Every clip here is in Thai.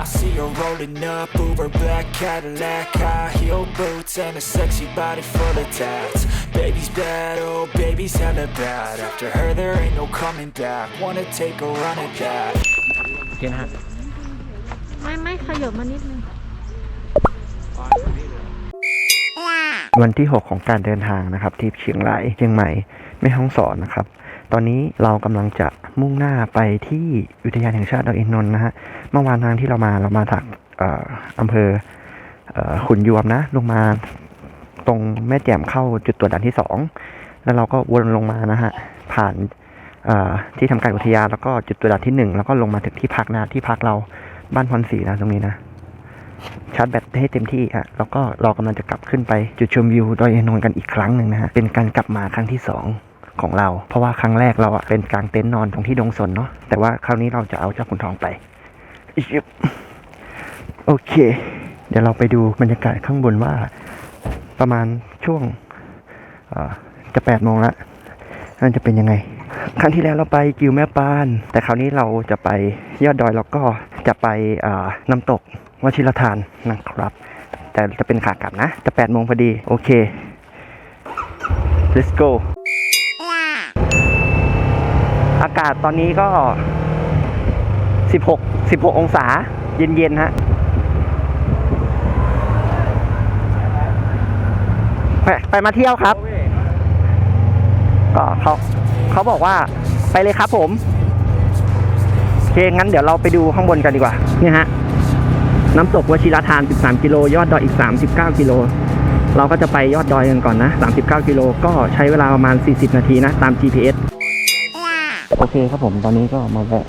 I see her rolling up, Uber black Cadillac High heel boots and a sexy body full of tats Baby's bad, oh baby's hella bad After her there ain't no coming back Wanna take a run at that โอเคนะฮะไม่ไม่ขยับมานิดนึงวันที่ 6 ของการเดินทางนะครับ ที่เชียงรายเชียงใหม่แม่ฮ่องสอนนะครับ ตอนนี้เรากำลังจะมุ่งหน้าไปที่อุทยานแห่งชาติดอยอินทนนท์นะฮะ เมื่อวานทางที่เรามาเรามาจากอ่ออำเภอขุนยวมนะ ลงมาตรงแม่แจ่มเข้าจุดตรวจด่านที่2แล้วเราก็วนลงมานะฮะ ผ่านที่ทำการอุทยานแล้วก็จุดตรวจด่านที่1แล้วก็ลงมาถึงที่พักนะที่พักเราบ้านพรศรีนะตรงนี้นะชาร์จแบตให้เต็มที่ฮะแล้วก็เรากำลังจะกลับขึ้นไปจุดชมวิวดอยอินทนนท์กันอีกครั้งหนึ่งนะฮะเป็นการกลับมาครั้งที่สอง ของเรา เพราะว่าครั้งแรกเราอะเป็นกลางเต็นท์นอนตรงที่ดงสนเนาะแต่ว่าคราวนี้เราจะเอาเจ้าขุนทองไปอิ๊บโอเค เดี๋ยวเราไปดูบรรยากาศข้างบนว่า ประมาณช่วงจะแปดโมงละนั่นจะเป็นยังไง ครั้งที่แล้วเราไปกิวแม่ปาน แต่คราวนี้เราจะไปยอดดอยแล้วก็จะไปน้ำตกวชิรทานนะครับ แต่จะเป็นขากลับนะ จะ8โมงพอดี โอเค let's go ากาศตอนนี้ก็ 16 16 องศาเย็นๆฮะไปไปมาเที่ยวครับ ก็เขาเขาบอกว่าไปเลยครับผมโอเคงั้นเดี๋ยวเราไปดูข้างบนกันดีกว่าเนี่ยฮะ น้ำตกวชิรทาน 13 กิโล ยอดดอยอีก 39 กิโล เราก็จะไปยอดดอยกันก่อนนะ 39 กิโล ก็ใช้เวลาประมาณ 40 นาทีนะ ตาม GPS โอเคครับผมตอนนี้ก็มาแวะ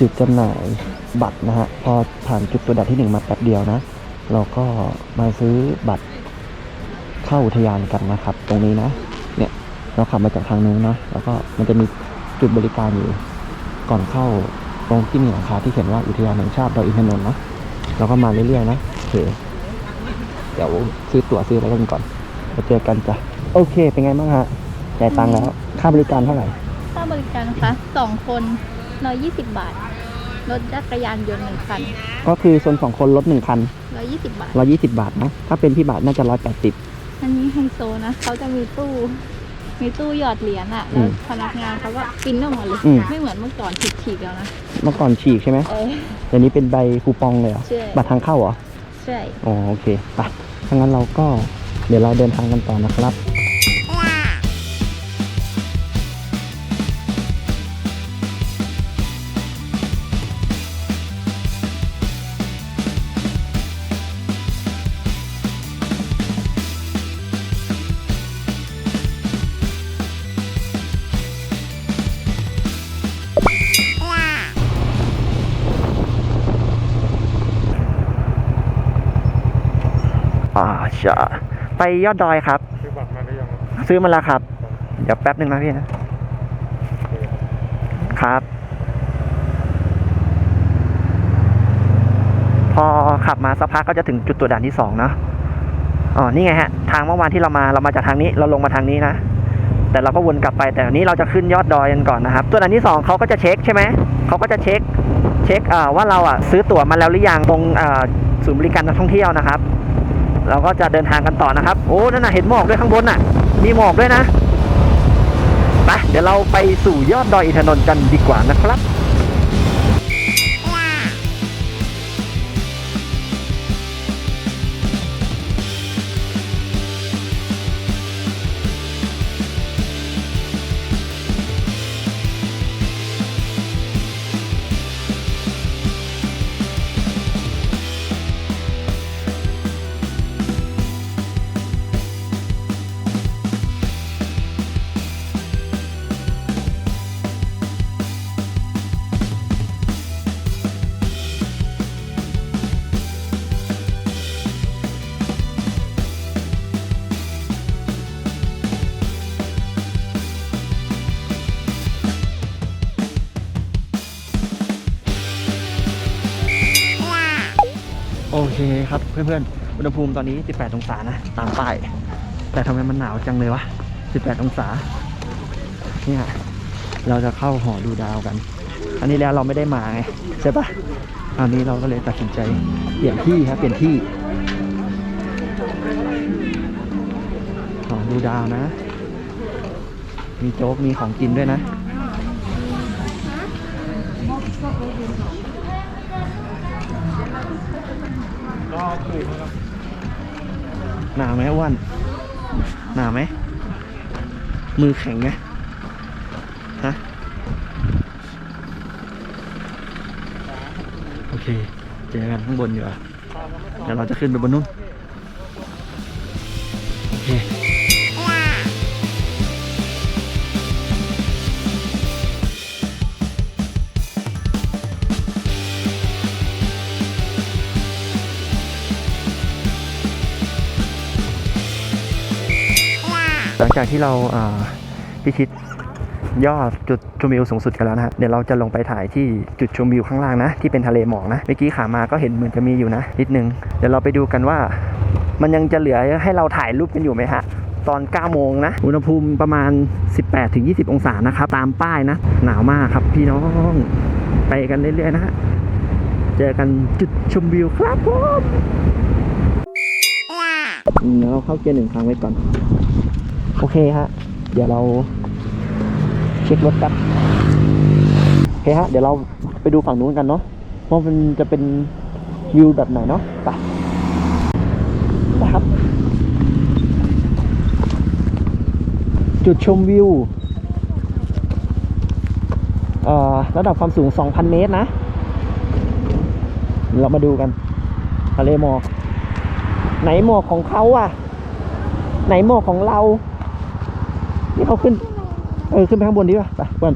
จุดจำหน่ายบัตรนะฮะพอผ่านจุดตัวดับที่หนึ่งมาแป๊บเดียวนะ เราก็มาซื้อบัตรเข้าอุทยานกันนะครับ ตรงนี้นะ เนี่ยเราขับมาจากทางนู้นนะแล้วก็มันจะมีจุดบริการอยู่ก่อนเข้าตรงที่มีหลังคาที่เขียนว่าอุทยานแห่งชาติดอยอินทนนท์นะเราก็มาเรื่อยๆนะโอเคเดี๋ยวซื้อตั๋วซื้ออะไรกันก่อนมาเจอกันจ้ะโอเค เป็นไงบ้างฮะจ่ายตังค์แล้ว ค่าบริการเท่าไหร่ นะคะสองคนร้อยยี่สิบบาท รถจักรยานยนต์หนึ่งคันก็คือส่วนสองคนลดหนึ่งคันร้อยยี่สิบบาท ร้อยี่สิบาทนะ ถ้าเป็นพี่บาทน่าจะร้อยแปดสิบ อันนี้ไฮโซนะ เขาจะมีตู้ มีตู้หยอดเหรียญอะอืแล้วมพนักงานเขาก็ปริ้นออกมาเลย อืม ไม่เหมือนเมื่อก่อนฉีกๆแล้วนะ เมื่อก่อนฉีกใช่ไหมเออ เดี๋ยวนี้เป็นใบคูปองเลยเหรอ ใช่ บัตรทางเข้าเหรอ ใช่ อ๋อโอเคไปถ้างั้นเราก็เดี๋ยวเราเดินทางกันต่อนะครับ ชะไปยอดดอยครับ ซื้อบัตรมาหรือยังครับซื้อมาแล้วครับ เดี๋ยวแป๊บหนึ่งนะพี่นะ ครับ พอขับมาสักพักก็จะถึงจุดตรวจด่านที่สองเนอะอ๋อนี่ไงฮะ ทางเมื่อวานที่เรามาเรามาจากทางนี้เราลงมาทางนี้นะแต่เราก็วนกลับไปแต่อันนี้เราจะขึ้นยอดดอยกันก่อนนะครับ ตัวด่านที่สองเขาก็จะเช็คใช่ไหมเขาก็จะเช็คเช็คอ่าว่าเราอะซื้อตั๋วมาแล้วหรือยังตรงอ่าศูนย์บริการนักท่องเที่ยวนะครับ เราก็จะเดินทางกันต่อนะครับ โอ้นั่นน่ะเห็นหมอกด้วยข้างบนน่ะ มีหมอกด้วยนะไปเดี๋ยวเราไปสู่ยอดดอยอินทนนท์กันดีกว่านะครับ เคครับเพื่อนๆ อุณหภูมิตอนนี้ 18 องศานะ ตามป้าย แต่ทำไมมันหนาวจังเลยวะ 18 องศา เนี่ยเราจะเข้าหอดูดาวกัน อันนี้แล้วเราไม่ได้มาไงใช่ปะอันนี้เราก็เลยตัดสินใจเปลี่ยนที่ครับเปลี่ยนที่ขอดูดาวนะ มีโจ๊กมีของกินด้วยนะ หนาไหมวันหนาไหม มือแข็งไงฮะโอเค เจอกันข้างบนอยู่อะเดี๋ยวเราจะขึ้นไปบนนู้น ลังจากที่เราอ่าพิชิตยอดจุดชมวิวสูงสุดกันแล้วนะฮะเดี๋ยวเราจะลงไปถ่ายที่จุดชมวิวข้างล่างนะ ที่เป็นทะเลหมอกนะเมื่อกี้ขามาก็เห็นเหมือนจะมีอยู่นะ นิดนึง เดี๋ยวเราไปดูกันว่า มันยังจะเหลือให้เราถ่ายรูปกันอยู่ไหมฮะตอน 9 โมงนะ อุณหภูมิประมาณ 18-20 องศานะครับ ตามป้ายนะ หนาวมากครับพี่น้อง ไปกันเรื่อยๆนะฮะ เจอกันจุดชมวิวครับผมเดี๋ยวเราเข้าเกียร์หนึ่งครั้งไว้ก่อน โอเคฮะ เดี๋ยวเราเช็ครถกันโอเคฮะ เดี๋ยวเราไปดูฝั่งนู้นกันเนาะว่ามันจะเป็นวิวแบบไหนเนาะไปนะครับ จุดชมวิวอ่อระดับความสูง 2,000 เมตรนะ เรามาดูกันทะเลหมอก ไหนหมอกของเขาอะ ไหนหมอกของเรา นี่เขาขึ้น เออขึ้นไปข้างบนดีป่ะ ไปเพื่อน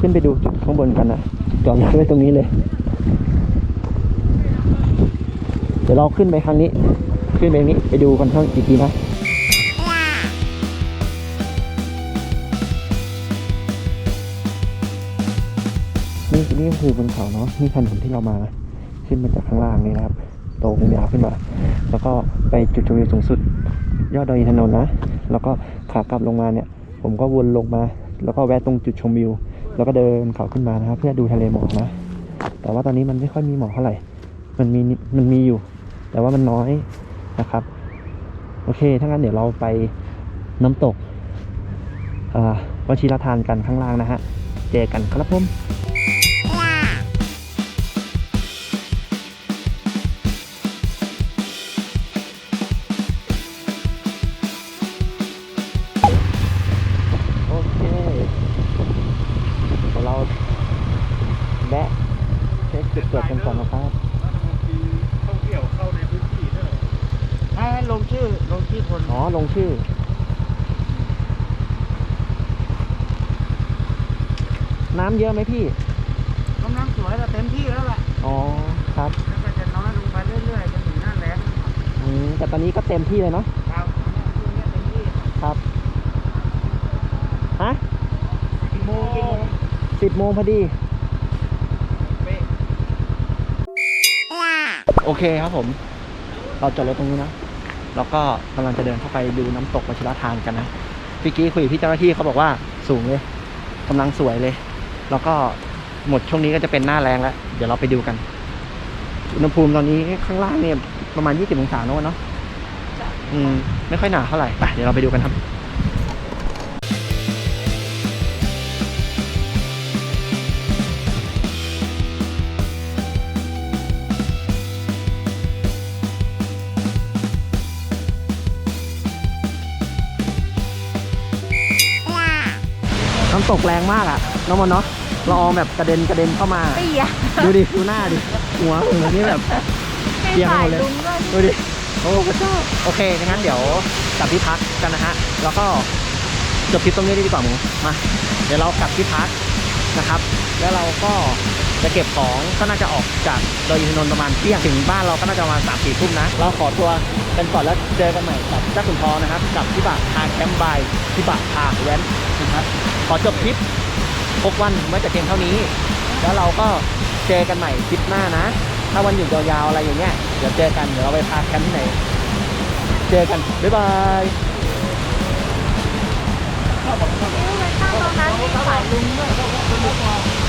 ขึ้นไปดูจุดข้างบนกันนะจอดรถไว้ตรงนี้เลย เดี๋ยวเราขึ้นไปครั้งนี้ ขึ้นไปนี้ไปดูกันข้างอีกทีนะนี่นี่ก็คือบนเขาเนาะนี่ถนนที่เรามา ขึ้นมาจากข้างล่างนี่นะครับตรงยาวขึ้นมา แล้วก็ไปจุดชมวิวสูงสุด ยอดดอยอินทนนท์นะ แล้วก็ขากลับลงมาเนี่ย ผมก็วนลงมา แล้วก็แวะตรงจุดชมวิว แล้วก็เดินเขาขึ้นมานะครับ เพื่อดูทะเลหมอกนะ แต่ว่าตอนนี้มันไม่ค่อยมีหมอกเท่าไหร่ มันมีมันมีอยู่ แต่ว่ามันน้อยนะครับ โอเค ถ้างั้นเดี๋ยวเราไปน้ำตกอ่าวชิรทานกันข้างล่างนะฮะ เจอกันครับผม น้ำเยอะไหมพี่กำลังสวยแล้วเต็มที่แล้วแหละอ๋อ ครับ แล้วก็จะน้อยลงไปเรื่อยๆจนถึงหน้าแล้งอืม แต่ตอนนี้ก็เต็มที่เลยเนาะ ครับช่วงนี้เต็มที่ครับ ฮะกี่โมงกี่โมงสิบโมงพอดี เป๊ะ โอเคครับผม เราจอดรถตรงนี้นะ แล้วก็กำลังจะเดินเข้าไปดูน้ำตกวชิรทานกันนะพี่กี้คุยกับพี่เจ้าหน้าที่เขาบอกว่าสูงเลยกำลังสวยเลย แล้วก็หมดช่วงนี้ก็จะเป็นหน้าแรงแล้ว เดี๋ยวเราไปดูกัน อุณหภูมิตอนนี้ข้างล่างเนี่ยประมาณ 20 องศาโน้นเนาะอืมไม่ค่อยหนาวเท่าไหร่ไปเดี๋ยวเราไปดูกันครับน้ำตกแรงมากอะน้องมันเนาะ ละอองแบบกระเด็นกระเด็นเข้ามา เปียกดูดิดูหน้าดิ หัวหัวนี่แบบ เปียกหมดเลย ดูดิ โอ้พระเจ้าโอเคงั้นเดี๋ยวกลับที่พักกันนะฮะ แล้วก็จบคลิปตรงนี้ดีกว่าหมูมา เดี๋ยวเรากลับที่พักนะครับ แล้วเราก็จะเก็บของก็น่าจะออกจากดอยอินทนนท์ประมาณเที่ยงถึงบ้านเราก็น่าจะประมาณสามสี่ทุ่มนะ เราขอตัวกันก่อนแล้วเจอกันใหม่กับเจ้าขุนทองนะครับ กับที่บะทางแคมป์บายที่บะพาแว้นนะครับ ขอจบคลิป พกวันไว้แต่เพียงเท่านี้ แล้วเราก็เจอกันใหม่คลิปหน้านะ ถ้าวันหยุดยาวๆอะไรอย่างเงี้ยเดี๋ยวเจอกันเดี๋ยวเราไปพาแคมป์ที่ไหน เจอกัน บ๊ายบายตั้งตรงนั้นมีสายลุงด้วย